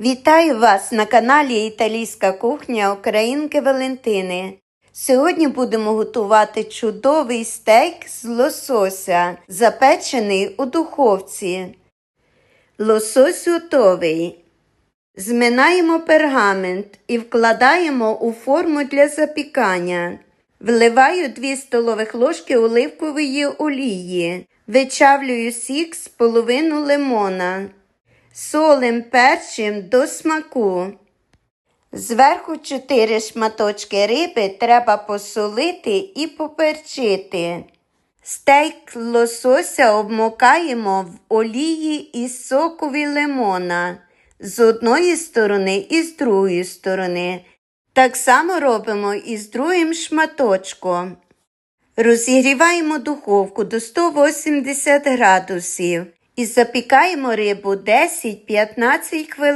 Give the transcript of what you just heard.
Вітаю вас на каналі Італійська кухня Українки Валентини. Сьогодні будемо готувати чудовий стейк з лосося, запечений у духовці. Лосось готовий. Зминаємо пергамент і вкладаємо у форму для запікання. Вливаю 2 столових ложки оливкової олії. Вичавлюю сік з половину лимона. Солим перчим до смаку. Зверху 4 шматочки риби треба посолити і поперчити. Стейк лосося обмокаємо в олії із сокові лимона з одної сторони і з другої сторони. Так само робимо і з другим шматочком. Розігріваємо духовку до 180 градусів і запікаємо рибу 10-15 хвилин.